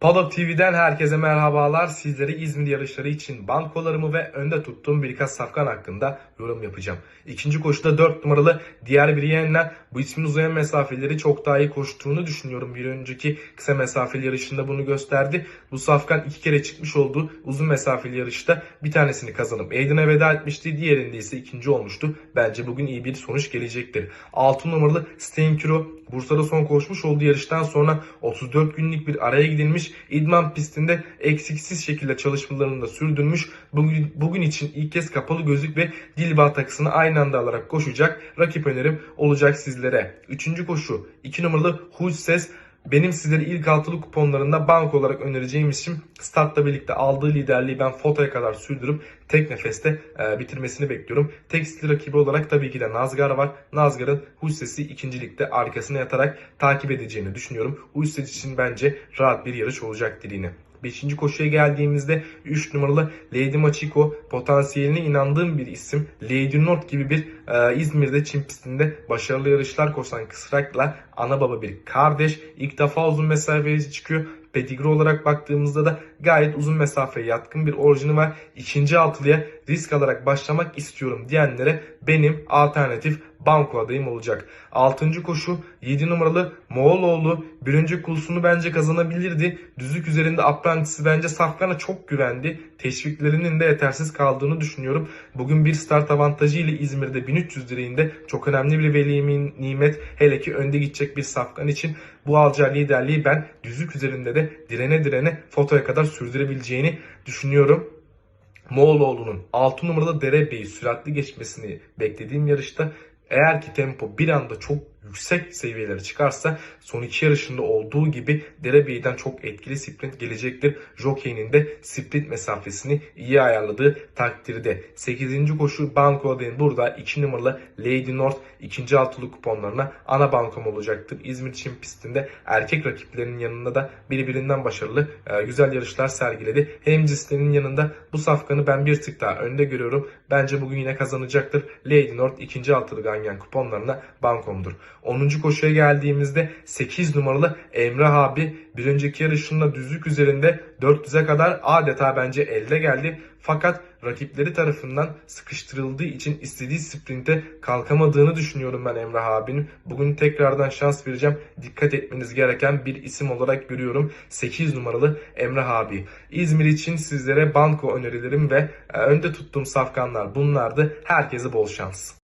Palo TV'den herkese merhabalar. Sizlere İzmir yarışları için bankolarımı ve önde tuttuğum birkaç safkan hakkında yorum yapacağım. İkinci koşuda 4 numaralı diğer bir yeğenler bu ismin uzayan mesafeleri çok daha iyi koştuğunu düşünüyorum. Bir önceki kısa mesafeli yarışında bunu gösterdi. Bu safkan iki kere çıkmış olduğu uzun mesafeli yarışta bir tanesini kazanıp Aiden'e veda etmişti. Diğerinde ise ikinci olmuştu. Bence bugün iyi bir sonuç gelecektir. 6 numaralı Steinkiro Bursa'da son koşmuş olduğu yarıştan sonra 34 günlük bir araya gidilmiş idman pistinde eksiksiz şekilde çalışmalarını da sürdürmüş. Bugün, bugün için ilk kez kapalı gözlük ve dilba takısını aynı anda alarak koşacak. Rakip önerim olacak sizlere. Üçüncü koşu 2 numaralı Hulses benim sizlere ilk altılı kuponlarında bank olarak önereceğim isim startla birlikte aldığı liderliği ben fotoya kadar sürdürüp tek nefeste e, bitirmesini bekliyorum. Tekstil rakibi olarak tabii ki de Nazgar var. Nazgar'ın Husses'i ikincilikte arkasına yatarak takip edeceğini düşünüyorum. Husses için bence rahat bir yarış olacak diline. 5. koşuya geldiğimizde 3 numaralı Lady Machiko potansiyeline inandığım bir isim. Lady North gibi bir e, İzmir'de Çin pistinde başarılı yarışlar koşan Kısrak'la ana baba bir kardeş. İlk defa uzun mesafeye çıkıyor. Pedigre olarak baktığımızda da gayet uzun mesafeye yatkın bir orijini var. İkinci altılıya risk alarak başlamak istiyorum diyenlere benim alternatif banko adayım olacak. Altıncı koşu 7 numaralı Moğoloğlu bir önceki kursunu bence kazanabilirdi. Düzlük üzerinde Apprentice'i bence Safkan'a çok güvendi. Teşviklerinin de yetersiz kaldığını düşünüyorum. Bugün bir start avantajı ile İzmir'de 1300 direğinde çok önemli bir veli nimet. Hele ki önde gidecek bir Safkan için bu alacağı liderliği ben düzlük üzerinde de direne direne fotoya kadar sürdürebileceğini düşünüyorum. Moğoloğlu'nun 6 numaralı Derebe'yi süratli geçmesini beklediğim yarışta eğer ki tempo bir anda çok yüksek seviyelere çıkarsa son iki yarışında olduğu gibi Derebey'den çok etkili sprint gelecektir. Jockey'nin de sprint mesafesini iyi ayarladığı takdirde. 8. koşu Banko Aday'ın burada 2 numaralı Lady North ikinci altılı kuponlarına ana bankom olacaktır. İzmir Çin pistinde erkek rakiplerinin yanında da birbirinden başarılı e, güzel yarışlar sergiledi. Hem cinslerinin yanında bu safkanı ben bir tık daha önde görüyorum. Bence bugün yine kazanacaktır. Lady North ikinci altılı ganyan kuponlarına bankomdur. 10. koşuya geldiğimizde 8 numaralı Emrah abi bir önceki yarışında düzlük üzerinde 400'e kadar adeta bence elde geldi. Fakat rakipleri tarafından sıkıştırıldığı için istediği sprinte kalkamadığını düşünüyorum ben Emrah abinin. Bugün tekrardan şans vereceğim. Dikkat etmeniz gereken bir isim olarak görüyorum. 8 numaralı Emrah abi. İzmir için sizlere banko önerilerim ve e, önde tuttuğum safkanlar bunlardı. Herkese bol şans.